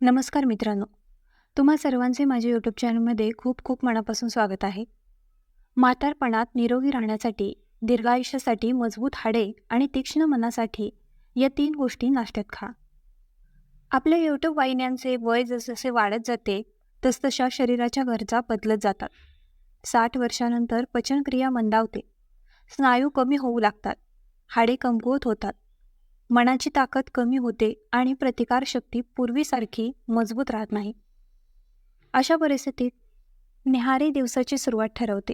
नमस्कार मित्रांनो. तुम्हा सर्वांचे माझ्या यूट्यूब चॅनलमध्ये खूप खूप मनापासून स्वागत आहे. म्हातारपणात निरोगी राहण्यासाठी दीर्घायुष्यासाठी मजबूत हाडे आणि तीक्ष्ण मनासाठी या तीन गोष्टी नाश्त्यात खा. आपल्या यूट्यूब वाहिन्यांचे वय जसजसे वाढत जाते तसतशा शरीराच्या गरजा बदलत जातात. साठ वर्षानंतर पचनक्रिया मंदावते. स्नायू कमी होऊ लागतात. हाडे कमकुवत होतात. मनाची ताकद कमी होते आणि प्रतिकारशक्ती पूर्वीसारखी मजबूत राहत नाही. अशा परिस्थितीत न्याहारी दिवसाची सुरुवात ठरवते.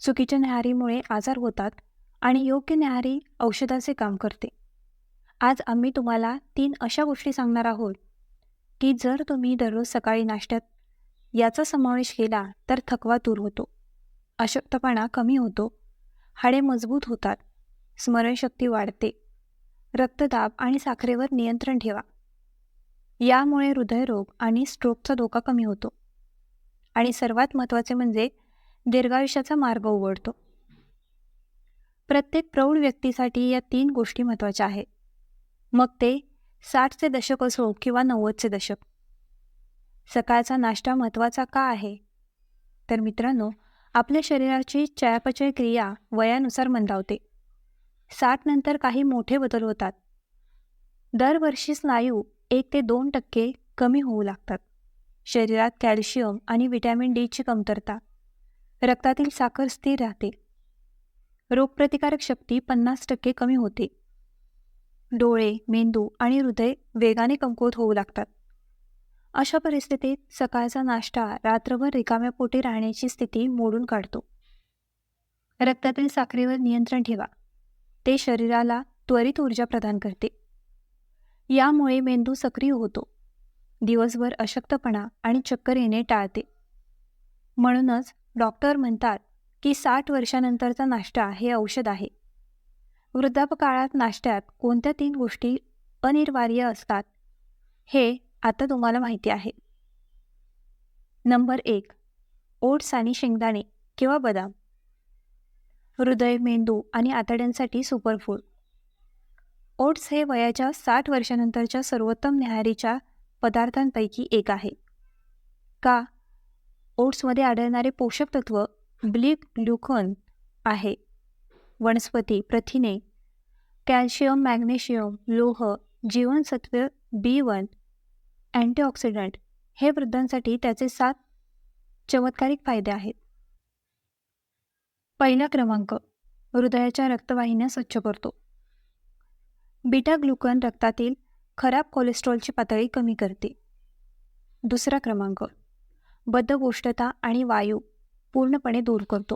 चुकीच्या न्याहारीमुळे आजार होतात आणि योग्य न्याहारी औषधाचे काम करते. आज आम्ही तुम्हाला तीन अशा गोष्टी सांगणार आहोत की जर तुम्ही दररोज सकाळी नाश्त्यात याचा समावेश केला तर थकवा दूर होतो अशक्तपणा कमी होतो हाडे मजबूत होतात स्मरणशक्ती वाढते रक्तदाब आणि साखरेवर नियंत्रण ठेवा. यामुळे हृदयरोग आणि स्ट्रोकचा धोका कमी होतो. आणि सर्वात महत्त्वाचे म्हणजे दीर्घायुष्याचा मार्ग उघडतो प्रत्येक प्रौढ व्यक्तीसाठी या तीन गोष्टी महत्त्वाच्या आहेत. मग ते साठचे दशक असो किंवा नव्वदचे दशक. सकाळचा नाश्ता महत्त्वाचा का आहे? तर मित्रांनो आपल्या शरीराची चयापचय क्रिया वयानुसार मंदावते. साठनंतर काही मोठे बदल होतात. दरवर्षी स्नायू एक ते दोन टक्के कमी होऊ लागतात. शरीरात कॅल्शियम आणि व्हिटॅमिन डीची कमतरता. रक्तातील साखर स्थिर राहते. रोगप्रतिकारक शक्ती पन्नास टक्के कमी होते. डोळे मेंदू आणि हृदय वेगाने कमकुवत होऊ लागतात. अशा परिस्थितीत सकाळचा नाश्ता रात्रभर रिकाम्या पोटी राहण्याची स्थिती मोडून काढतो. रक्तातील साखरेवर नियंत्रण ठेवा. ते शरीराला त्वरित ऊर्जा प्रदान करते. यामुळे मेंदू सक्रिय होतो. दिवसभर अशक्तपणा आणि चक्कर येणे टाळते. म्हणूनच डॉक्टर म्हणतात की साठ वर्षानंतरचा नाश्ता हे औषध आहे. वृद्धापकाळात नाश्त्यात कोणत्या तीन गोष्टी अनिवार्य असतात हे आता तुम्हाला माहिती आहे. नंबर एक ओट्स आणि शेंगदाणे किंवा बदाम. हृदय मेंदू आणि आतड्यांसाठी सुपरफूड ओट्स हे वयाच्या साठ वर्षानंतरच्या सर्वोत्तम न्याहारीच्या पदार्थांपैकी एक आहे. का? ओट्समध्ये आढळणारे पोषक तत्व ब्लिक ग्लुकॉन आहे. वनस्पती प्रथिने कॅल्शियम मॅग्नेशियम लोह जीवनसत्व बी वन अँटीऑक्सिडंट हे वृद्धांसाठी त्याचे सात चमत्कारिक फायदे आहेत. पहिला क्रमांक हृदयाच्या रक्तवाहिन्या स्वच्छ करतो. बीटा ग्लुकन रक्तातील खराब कोलेस्ट्रॉलची पातळी कमी करते. दुसरा क्रमांक बद्धगोष्ठता आणि वायू पूर्णपणे दूर करतो.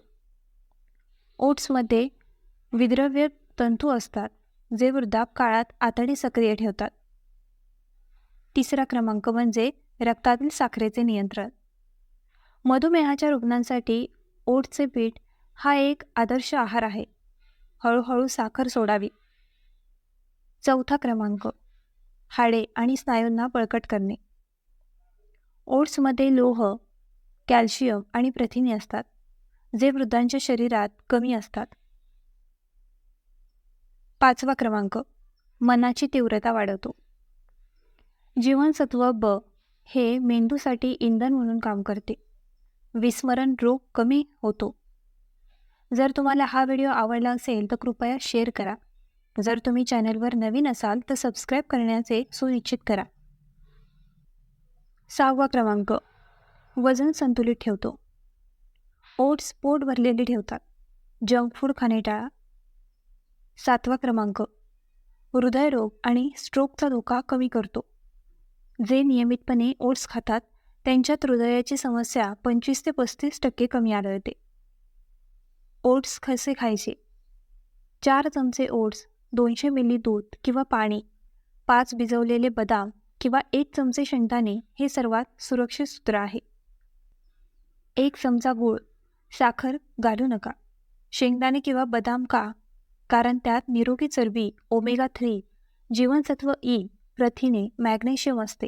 ओट्समध्ये विद्रव्य तंतू असतात जे वृद्धापकाळात आतडी सक्रिय ठेवतात. तिसरा क्रमांक म्हणजे रक्तातील साखरेचे नियंत्रण. मधुमेहाच्या रुग्णांसाठी ओटचे पीठ हा एक आदर्श आहार आहे. हळूहळू साखर सोडावी. चौथा क्रमांक हाडे आणि स्नायूंना बळकट करणे. ओट्समध्ये लोह कॅल्शियम आणि प्रथिने असतात जे वृद्धांच्या शरीरात कमी असतात. पाचवा क्रमांक मनाची तीव्रता वाढवतो. जीवनसत्व ब हे मेंदूसाठी इंधन म्हणून काम करते. विस्मरण रोग कमी होतो. जर तुम्हाला हा व्हिडिओ आवडला असेल तर कृपया शेअर करा. जर तुम्ही चॅनलवर नवीन असाल तर सबस्क्राईब करण्याचे सुनिश्चित करा. सहावा क्रमांक. वजन संतुलित ठेवतो. ओट्स पोट भरलेले ठेवतात. जंक फूड खाणे टाळा. सातवा क्रमांक. हृदयरोग आणि स्ट्रोकचा धोका कमी करतो. जे नियमितपणे ओट्स खातात त्यांच्यात हृदयाची समस्या पंचवीस ते पस्तीस टक्के कमी आढळते. ओट्स कसे खायचे? चार चमचे ओट्स दोनशे मिली दूध किंवा पाणी पाच भिजवलेले बदाम किंवा एक चमचे शेंगदाणे हे सर्वात सुरक्षित सूत्र आहे. एक चमचा गूळ साखर घालू नका. शेंगदाणे किंवा बदाम का कारण त्यात निरोगी चरबी ओमेगा थ्री जीवनसत्व ई प्रथिने मॅग्नेशियम असते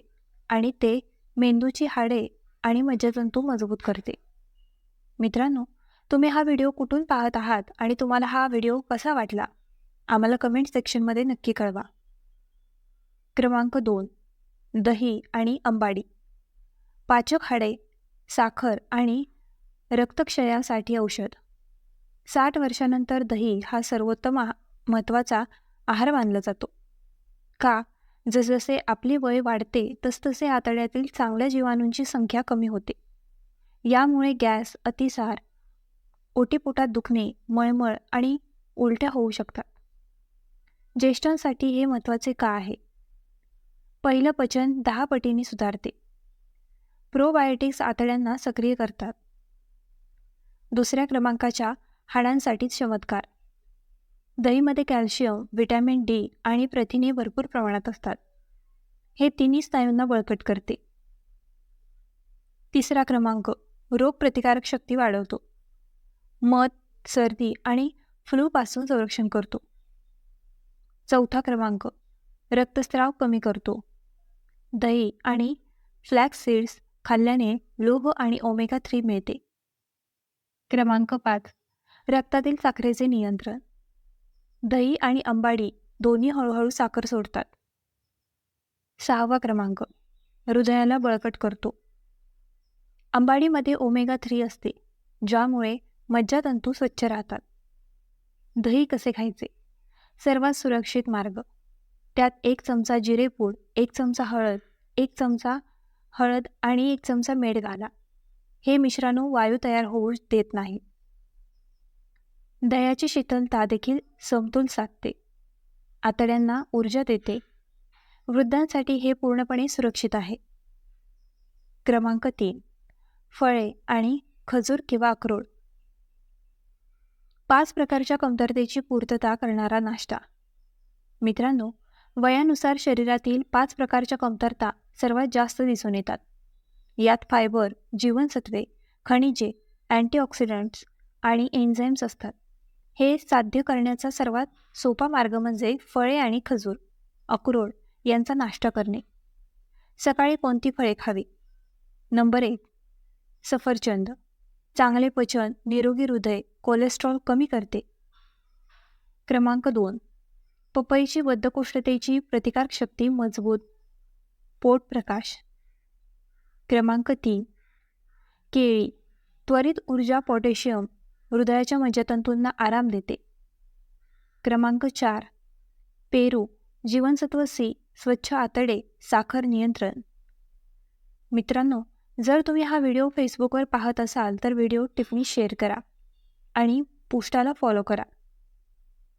आणि ते मेंदूची हाडे आणि मज्जातंतू मजबूत करते. मित्रांनो तुम्ही हा व्हिडिओ कुठून पाहत आहात आणि तुम्हाला हा व्हिडिओ कसा वाटला? आम्हाला कमेंट सेक्शनमध्ये नक्की कळवा. क्रमांक दोन दही आणि अंबाडी. पाचक हाडे साखर आणि रक्तक्षयासाठी औषध. साठ वर्षानंतर दही हा सर्वोत्तम महत्त्वाचा आहार मानला जातो. का? जसजसे आपली वय वाढते तसतसे आतड्यातील चांगल्या जीवाणूंची संख्या कमी होते. यामुळे गॅस अतिसार ओटीपोटात दुखणे मळमळ आणि उलट्या होऊ शकतात. ज्येष्ठांसाठी हे महत्त्वाचे का आहे? पहिलं पचन दहा पटीने सुधारते. प्रोबायोटिक्स आतड्यांना सक्रिय करतात. दुसऱ्या क्रमांकाच्या हाडांसाठी चमत्कार. दहीमध्ये कॅल्शियम व्हिटॅमिन डी आणि प्रथिने भरपूर प्रमाणात असतात. हे तिन्ही स्नायूंना बळकट करते. तिसरा क्रमांक रोगप्रतिकारक शक्ती वाढवतो. मध सर्दी आणि फ्लूपासून संरक्षण करतो. चौथा क्रमांक रक्तस्राव कमी करतो. दही आणि फ्लॅक्स सीड्स खाल्ल्याने लोह आणि ओमेगा थ्री मिळते. क्रमांक पाच रक्तातील साखरेचे नियंत्रण. दही आणि अंबाडी दोन्ही हळूहळू साखर सोडतात. सहावा क्रमांक हृदयाला बळकट करतो. अंबाडीमध्ये ओमेगा थ्री असते ज्यामुळे मज्जातंतू स्वच्छ राहतात. दही कसे खायचे? सर्वात सुरक्षित मार्ग. त्यात एक चमचा जिरेपूड एक चमचा हळद एक चमचा हळद आणि एक चमचा मीठ घाला. हे मिश्रणू वायू तयार होऊ देत नाही. दह्याची शीतलता देखील समतोल साधते. आतड्यांना ऊर्जा देते. वृद्धांसाठी हे पूर्णपणे सुरक्षित आहे. क्रमांक तीन. फळे आणि खजूर किंवा अक्रोड. पाच प्रकारच्या कमतरतेची पूर्तता करणारा नाश्ता. मित्रांनो वयानुसार शरीरातील पाच प्रकारच्या कमतरता सर्वात जास्त दिसून येतात. यात फायबर जीवनसत्वे खनिजे अँटीऑक्सिडंट्स आणि एन्झाईम्स असतात. हे साध्य करण्याचा सर्वात सोपा मार्ग म्हणजे फळे आणि खजूर अक्रोड यांचा नाश्ता करणे. सकाळी कोणती फळे खावी? नंबर एक सफरचंद. चांगले पचन निरोगी हृदय कोलेस्ट्रॉल कमी करते. क्रमांक दोन. पपईची बद्धकोष्ठतेची प्रतिकारशक्ती मजबूत. पोट प्रकाश. क्रमांक तीन. केळी. त्वरित ऊर्जा पोटॅशियम हृदयाच्या मज्जातंतूंना आराम देते. क्रमांक चार. पेरू. जीवनसत्व सी स्वच्छ आतडे साखर नियंत्रण. मित्रांनो जर तुम्ही हा व्हिडिओ फेसबुकवर पाहत असाल तर व्हिडिओ टिप्पणी शेअर करा. आणि पोस्टाला फॉलो करा.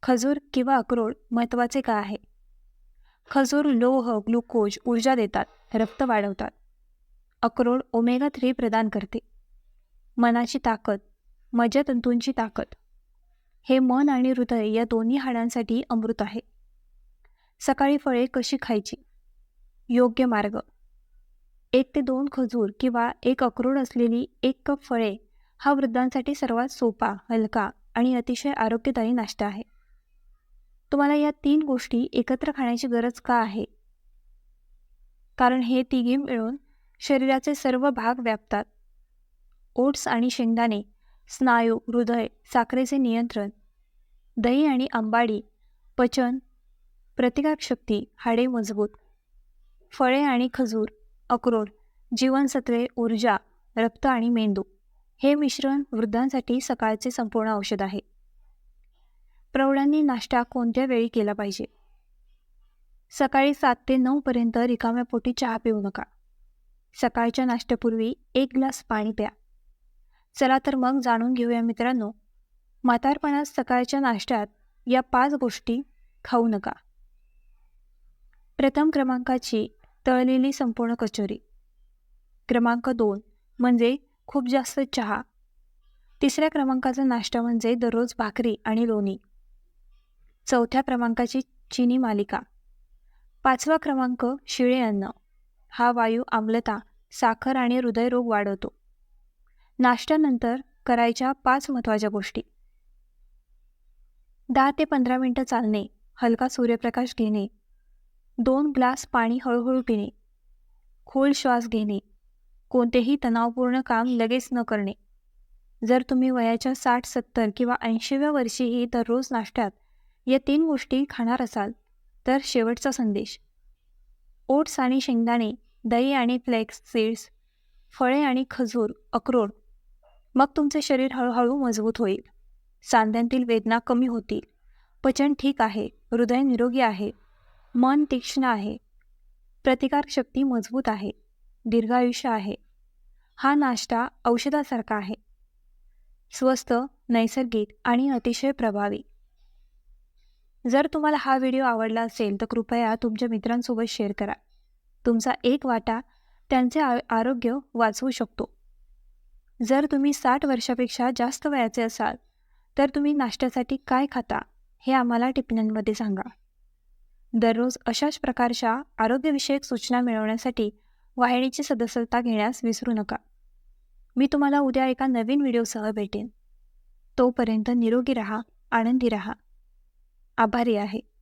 खजूर किंवा अक्रोड महत्त्वाचे का आहे? खजूर लोह ग्लुकोज ऊर्जा देतात रक्त वाढवतात. अक्रोड ओमेगा थ्री प्रदान करते. मनाची ताकद मज्जातंतूंची ताकद. हे मन आणि हृदय या दोन्ही हाडांसाठी अमृत आहे. सकाळी फळे कशी खायची? योग्य मार्ग. एक ते दोन खजूर किंवा एक अक्रोड असलेली एक कप फळे हा वृद्धांसाठी सर्वात सोपा हलका आणि अतिशय आरोग्यदायी नाश्ता आहे. तुम्हाला या तीन गोष्टी एकत्र खाण्याची गरज का आहे? कारण हे तिघे मिळून शरीराचे सर्व भाग व्यापतात. ओट्स आणि शेंगदाणे स्नायू हृदय साखरेचे नियंत्रण दही आणि आंबाडी पचन प्रतिकारशक्ती हाडे मजबूत फळे आणि खजूर अक्रोड जीवनसत्वे ऊर्जा रक्त आणि मेंदू. हे मिश्रण वृद्धांसाठी सकाळचे संपूर्ण औषध आहे. प्रौढांनी नाश्ता कोणत्या वेळी केला पाहिजे? सकाळी सात ते नऊपर्यंत रिकाम्या पोटी चहा पिऊ नका. सकाळच्या नाश्त्यापूर्वी एक ग्लास पाणी प्या. चला तर मग जाणून घेऊया मित्रांनो म्हातारपणात सकाळच्या नाश्त्यात या पाच गोष्टी खाऊ नका. प्रथम क्रमांकाची तळलेली संपूर्ण कचोरी. क्रमांक दोन म्हणजे खूप जास्त चहा. तिसऱ्या क्रमांकाचा नाश्ता म्हणजे दररोज भाकरी आणि लोणी. चौथ्या क्रमांकाची चिनी मालिका. पाचवा क्रमांक शिळे अन्न. हा वायू आम्लता साखर आणि हृदयरोग वाढवतो. नाश्त्यानंतर करायच्या पाच महत्त्वाच्या गोष्टी. दहा ते पंधरा मिनटं चालणे हलका सूर्यप्रकाश घेणे दोन ग्लास पाणी हळूहळू पिणे खोल श्वास घेणे कोणतेही तणावपूर्ण काम लगेच न करणे. जर तुम्ही वयाच्या साठ सत्तर किंवा ऐंशीव्या वर्षीही दररोज नाश्त्यात या तीन गोष्टी खाणार असाल तर शेवटचा संदेश. ओट्स आणि शेंगदाणे दही आणि फ्लेक्स सीड्स फळे आणि खजूर अक्रोड मग तुमचे शरीर हळूहळू मजबूत होईल. सांध्यांतील वेदना कमी होतील. पचन ठीक आहे. हृदय निरोगी आहे. मन तीक्ष्ण आहे. प्रतिकारशक्ती मजबूत आहे. दीर्घायुष्य आहे. हा नाश्ता औषधासारखा आहे. स्वस्त नैसर्गिक आणि अतिशय प्रभावी. जर तुम्हाला हा व्हिडिओ आवडला असेल तर कृपया तुमच्या मित्रांसोबत शेअर करा. तुमचा एक वाटा त्यांचे आरोग्य वाचवू शकतो. जर तुम्ही साठ वर्षापेक्षा जास्त वयाचे असाल तर तुम्ही नाश्त्यासाठी काय खाता हे आम्हाला टिप्पण्यांमध्ये सांगा. दररोज अशाच प्रकारच्या आरोग्यविषयक सूचना मिळवण्यासाठी वाहिनीची सदस्यता घेण्यास विसरू नका. मी तुम्हाला उद्या एका नवीन व्हिडिओसह भेटेन. तोपर्यंत निरोगी रहा आनंदी रहा. आभारी आहे.